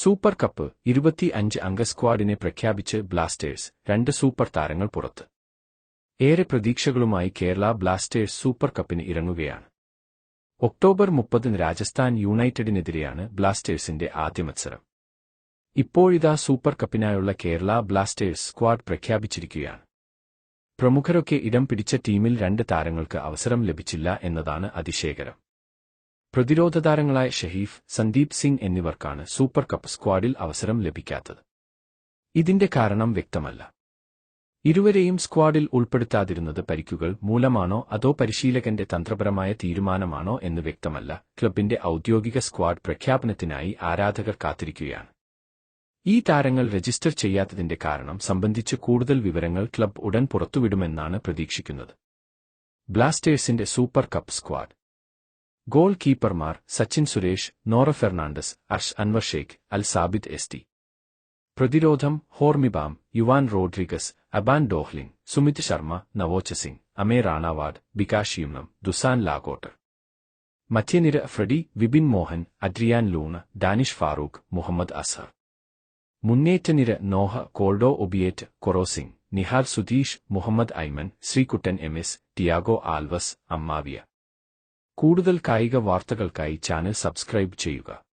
Super cup ഇരുപത്തി അഞ്ച് അംഗ സ്ക്വാഡിനെ പ്രഖ്യാപിച്ച് ബ്ലാസ്റ്റേഴ്സ് രണ്ട് സൂപ്പർ താരങ്ങൾ പുറത്ത്. ഏറെ പ്രതീക്ഷകളുമായി കേരള ബ്ലാസ്റ്റേഴ്സ് സൂപ്പർ കപ്പിന് ഇറങ്ങുകയാണ്. ഒക്ടോബർ മുപ്പതിന് രാജസ്ഥാൻ യുണൈറ്റഡിനെതിരെയാണ് ബ്ലാസ്റ്റേഴ്സിന്റെ ആദ്യ മത്സരം. ഇപ്പോഴിതാ സൂപ്പർ കപ്പിനായുള്ള കേരള ബ്ലാസ്റ്റേഴ്സ് സ്ക്വാഡ് പ്രഖ്യാപിച്ചിരിക്കുകയാണ്. പ്രമുഖരൊക്കെ ഇടം പിടിച്ച ടീമിൽ രണ്ട് താരങ്ങൾക്ക് അവസരം ലഭിച്ചില്ല എന്നതാണ് അതിശയകരം. പ്രതിരോധ താരങ്ങളായ ഷഹീഫ് സന്ദീപ് സിംഗ് എന്നിവർക്കാണ് സൂപ്പർ കപ്പ് സ്ക്വാഡിൽ അവസരം ലഭിക്കാത്തത്. ഇതിന്റെ കാരണം വ്യക്തമല്ല. ഇരുവരെയും സ്ക്വാഡിൽ ഉൾപ്പെടുത്താതിരുന്നത് പരിക്കുകൾ മൂലമാണോ അതോ പരിശീലകന്റെ തന്ത്രപരമായ തീരുമാനമാണോ എന്ന് വ്യക്തമല്ല. ക്ലബിന്റെ ഔദ്യോഗിക സ്ക്വാഡ് പ്രഖ്യാപനത്തിനായി ആരാധകർ കാത്തിരിക്കുകയാണ്. ഈ താരങ്ങൾ രജിസ്റ്റർ ചെയ്യാത്തതിന്റെ കാരണം സംബന്ധിച്ച് കൂടുതൽ വിവരങ്ങൾ ക്ലബ് ഉടൻ പുറത്തുവിടുമെന്നാണ് പ്രതീക്ഷിക്കുന്നത്. ബ്ലാസ്റ്റേഴ്സിന്റെ സൂപ്പർ കപ്പ് സ്ക്വാഡ് ഗോൾ കീപ്പർമാർ സച്ചിൻ സുരേഷ് നോറ ഫെർണാണ്ടസ് അർഷ് അൻവർ ഷേഖ് അൽ സാബിദ് എസ് ടി പ്രതിരോധം Hormipam Juan Rodriguez Aiban Dohling Sumit Sharma Naocha Singh Amey Ranawade Bikash Yumnam Dusan Lagator. മധ്യനിര Freddy Vipin Mohan Adrian Luna Danish Farooq Muhammad Azhar മുന്നേറ്റനിര Noah Koldo Obieta Korou Singh Nihal Sudheesh Muhammed Aimen Sreekuttan M S Tiago Alves അമ്മാവിയ. കൂടുതൽ കായിക വാർത്തകൾക്കായി channel subscribe ചെയ്യുക.